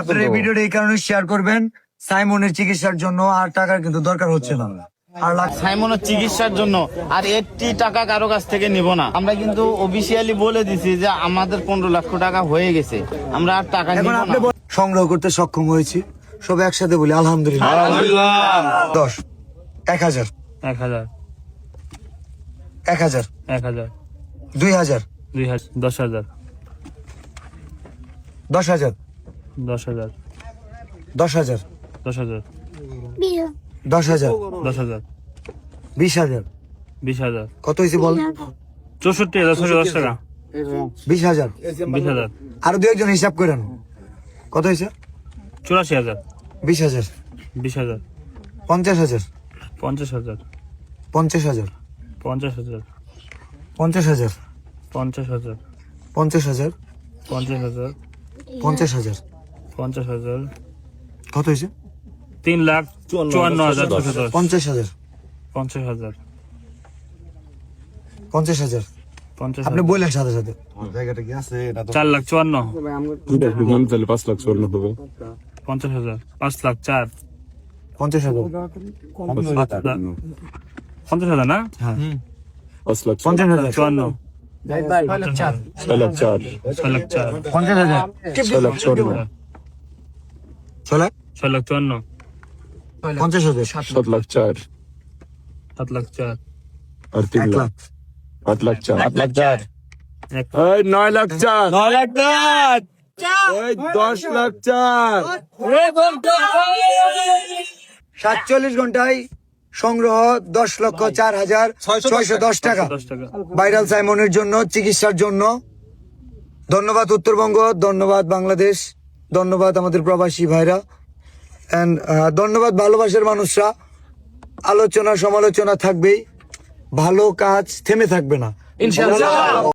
আপনার এই ভিডিওটা এই কারণে শেয়ার করবেন সাইমনের চিকিৎসার জন্য আর টাকার কিন্তু দরকার হচ্ছে না। আর সাইমনের চিকিৎসার জন্য আর একটি টাকা কারও কাছ থেকে নিব না। আমরা কিন্তু অফিসিয়ালি বলে দিছি যে আমাদের পনেরো লক্ষ টাকা হয়ে গেছে। আমরা আর টাকা নিব না। সংগ্রহ করতে সক্ষম হয়েছি। সব একসাথে বলি আলহামদুলিল্লাহ। দশ এক হাজার। এক হাজার। এক হাজার। এক হাজার। দুই হাজার। দুই হাজার। দশ হাজার। দশ হাজার। দশ হাজার। দশ হাজার। দশ হাজার। দশ হাজার। দশ হাজার। বিশ হাজার। বিশ হাজার। কত হয়েছে বল? চৌষট্টি হাজার ছশো দশ টাকা। বিশ হাজার। বিশ হাজার। আরও দু একজন হিসাব করেন। কত হয়েছে? চুরাশি হাজার। বিশ হাজার। বিশ হাজার। পঞ্চাশ হাজার। পঞ্চাশ হাজার। পঞ্চাশ হাজার। পঞ্চাশ হাজার। পঞ্চাশ হাজার। পঞ্চাশ হাজার। পঞ্চাশ হাজার। পঞ্চাশ হাজার। পঞ্চাশ হাজার। পঞ্চাশ হাজার। কত হয়েছে? তিন লাখ চুয়ান্ন হাজার পঞ্চাশ হাজার। পঞ্চাশ হাজার। পঞ্চাশ হাজার। পঞ্চাশ আপনি হাজার বললেন সাথে সাথে। চার লাখ চুয়ান্ন। দুইটা একটু জানতে তাহলে পাঁচ লাখ স্বর্ণ হবে। পঞ্চাশ হাজার। পাঁচ লাখ চার। পঞ্চাশ হাজার। লাখ পঞ্চাশ হাজার না? পাঁচ লাখ পঞ্চাশ হাজার। চুয়ান্ন। ছয় লাখ চার। ছয় লাখ চার। পঞ্চাশ হাজার। ছয় লাখ ছয় লাখ? ছয় লাখ চুয়ান্ন। পঞ্চাশ হাজার। সাত লাখ। চার। সাত লাখ চার। আর তিন লাখ। লাখ। আট লাখ চার। আট লাখ চার। নয় লাখ চার। নয় লাখ চার। এই দশ লাখ চার। সাতচল্লিশ ঘন্টায় সংগ্রহ দশ লক্ষ চার হাজার ছয়শো দশ দশ টাকা। ভাইরাল সাইমনের জন্য চিকিৎসার জন্য। ধন্যবাদ উত্তরবঙ্গ ধন্যবাদ বাংলাদেশ। ধন্যবাদ আমাদের প্রবাসী ভাইরা। অ্যান্ড ধন্যবাদ ভালোবাসার মানুষরা। আলোচনা, সমালোচনা থাকবেই। ভালো কাজ থেমে থাকবে না।